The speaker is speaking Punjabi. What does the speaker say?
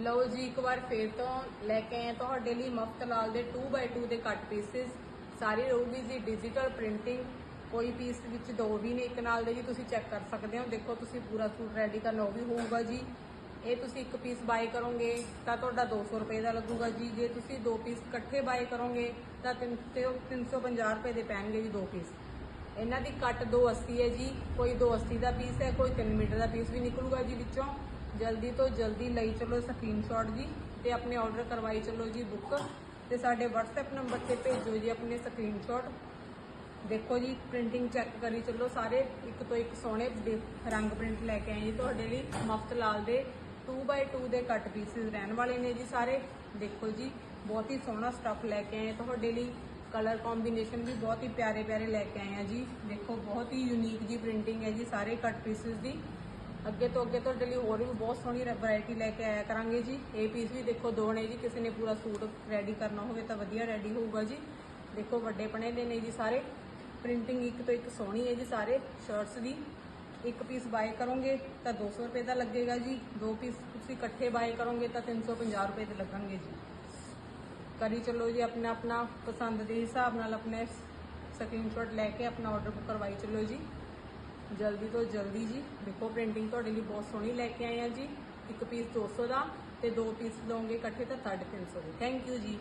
ਲਓ ਜੀ, ਇੱਕ ਵਾਰ ਫੇਰ ਤੋਂ ਲੈ ਕੇ ਆਏ ਤੁਹਾਡੇ ਲਈ ਮੁਫਤ ਲਾਲ ਦੇ 2x2 ਦੇ ਕੱਟ ਪੀਸਿਸ ਸਾਰੀ ਰਹੂਗੀ ਜੀ ਡਿਜੀਟਲ ਪ੍ਰਿੰਟਿੰਗ ਕੋਈ ਪੀਸ ਵਿੱਚ ਦੋ ਵੀ ਨੇ ਇੱਕ ਨਾਲ ਦੇ ਜੀ, ਤੁਸੀਂ ਚੈੱਕ ਕਰ ਸਕਦੇ ਹੋ। ਦੇਖੋ, ਤੁਸੀਂ ਪੂਰਾ ਸੂਟ ਰੈਡੀ ਕਰਨਾ, ਉਹ ਵੀ ਹੋਊਗਾ ਜੀ। ਇਹ ਤੁਸੀਂ ਇੱਕ ਪੀਸ ਬਾਈ ਕਰੋਗੇ, ਤਾਂ ਤੁਹਾਡਾ 200 ਰੁਪਏ ਦਾ ਲੱਗੂਗਾ ਜੀ। ਜੇ ਤੁਸੀਂ ਦੋ ਪੀਸ ਇਕੱਠੇ ਬਾਈ ਕਰੋਗੇ, ਤਾਂ ਤਿੰਨ ਤੇ ਉਹ 350 ਰੁਪਏ ਦੇ ਪੈਣਗੇ ਜੀ ਦੋ ਪੀਸ ਇਹਨਾਂ ਦੀ ਕੱਟ 280 ਹੈ ਜੀ। ਕੋਈ 280 ਦਾ ਪੀਸ ਹੈ, ਕੋਈ 3 ਮੀਟਰ ਦਾ ਪੀਸ ਵੀ ਨਿਕਲੂਗਾ ਜੀ ਵਿੱਚੋਂ। ਜਲਦੀ ਤੋਂ ਜਲਦੀ ਲਈ ਚਲੋ ਸਕਰੀਨਸ਼ਾਟ ਜੀ ਤੇ ਆਪਣੇ ਆਰਡਰ ਕਰਵਾਈ ਚਲੋ ਜੀ ਬੁੱਕ ਤੇ ਸਾਡੇ WhatsApp ਨੰਬਰ ਤੇ ਭੇਜੋ ਜੀ ਆਪਣੇ ਸਕਰੀਨਸ਼ਾਟ। ਦੇਖੋ ਜੀ ਪ੍ਰਿੰਟਿੰਗ ਚੈੱਕ ਕਰੀ ਚੱਲੋ ਸਾਰੇ, ਇੱਕ ਤੋਂ ਇੱਕ ਸੋਹਣੇ ਰੰਗ ਪ੍ਰਿੰਟ ਲੈ ਕੇ ਆਏ ਜੀ ਤੁਹਾਡੇ ਲਈ, ਮਫਤ ਲਾਲ ਦੇ 2x2 ਦੇ ਕੱਟ ਪੀਸਿਸ ਰਹਿਣ ਵਾਲੇ ਨੇ ਜੀ ਸਾਰੇ। ਦੇਖੋ ਜੀ, ਬਹੁਤ ਹੀ ਸੋਹਣਾ ਸਟੱਫ ਲੈ ਕੇ ਆਏ ਤੁਹਾਡੇ ਲਈ ਕਲਰ ਕੰਬੀਨੇਸ਼ਨ ਵੀ ਬਹੁਤ ਹੀ ਪਿਆਰੇ ਪਿਆਰੇ ਲੈ ਕੇ ਆਏ ਆ ਜੀ। ਦੇਖੋ, ਬਹੁਤ ਹੀ ਯੂਨੀਕ ਜੀ ਪ੍ਰਿੰਟਿੰਗ ਹੈ ਜੀ ਸਾਰੇ ਕੱਟ ਪੀਸਿਸ ਦੀ। ਅੱਗੇ ਤੋਂ ਅੱਗੇ ਤੁਹਾਡੇ ਲਈ ਹੋਰ ਵੀ ਬਹੁਤ ਸੋਹਣੀ ਵੈਰਾਈਟੀ ਲੈ ਕੇ ਆਇਆ ਕਰਾਂਗੇ ਜੀ। ਇਹ ਪੀਸ ਵੀ ਦੇਖੋ ਦੋ ਨੇ ਜੀ। ਕਿਸੇ ਨੇ ਪੂਰਾ ਸੂਟ ਰੈਡੀ ਕਰਨਾ ਹੋਵੇ ਤਾਂ ਵਧੀਆ ਰੈਡੀ ਹੋਊਗਾ ਜੀ। ਦੇਖੋ ਵੱਡੇ ਪਣੇ ਦੇ ਨੇ ਜੀ ਸਾਰੇ। ਪ੍ਰਿੰਟਿੰਗ ਇੱਕ ਤੋਂ ਇੱਕ ਸੋਹਣੀ ਹੈ ਜੀ ਸਾਰੇ ਸ਼ਰਟਸ ਦੀ। ਇੱਕ ਪੀਸ ਬਾਏ ਕਰੋਗੇ ਤਾਂ 200 ਰੁਪਏ ਦਾ ਲੱਗੇਗਾ ਜੀ। ਦੋ ਪੀਸ ਤੁਸੀਂ ਇਕੱਠੇ ਬਾਏ ਕਰੋਗੇ ਤਾਂ 350 ਰੁਪਏ ਦੇ ਲੱਗਣਗੇ ਜੀ। ਕਰੀ ਚੱਲੋ ਜੀ ਆਪਣਾ ਆਪਣਾ ਪਸੰਦ ਦੇ ਹਿਸਾਬ ਨਾਲ ਆਪਣੇ ਸਕਰੀਨਸ਼ਾਟ ਲੈ ਕੇ ਆਪਣਾ ਆਰਡਰ ਬੁੱਕ ਕਰਵਾਈ ਚੱਲੋ ਜੀ। ਜਲਦੀ ਤੋਂ ਜਲਦੀ ਜੀ। ਦੇਖੋ ਪ੍ਰਿੰਟਿੰਗ ਤੁਹਾਡੇ ਲਈ ਬਹੁਤ ਸੋਹਣੀ ਲੈ ਕੇ ਆਏ ਆ ਜੀ। ਇੱਕ ਪੀਸ 200 ਦਾ ਤੇ ਦੋ ਪੀਸ ਲਓਗੇ ਇਕੱਠੇ ਤਾਂ 350 ਦੇ। ਥੈਂਕ ਯੂ ਜੀ।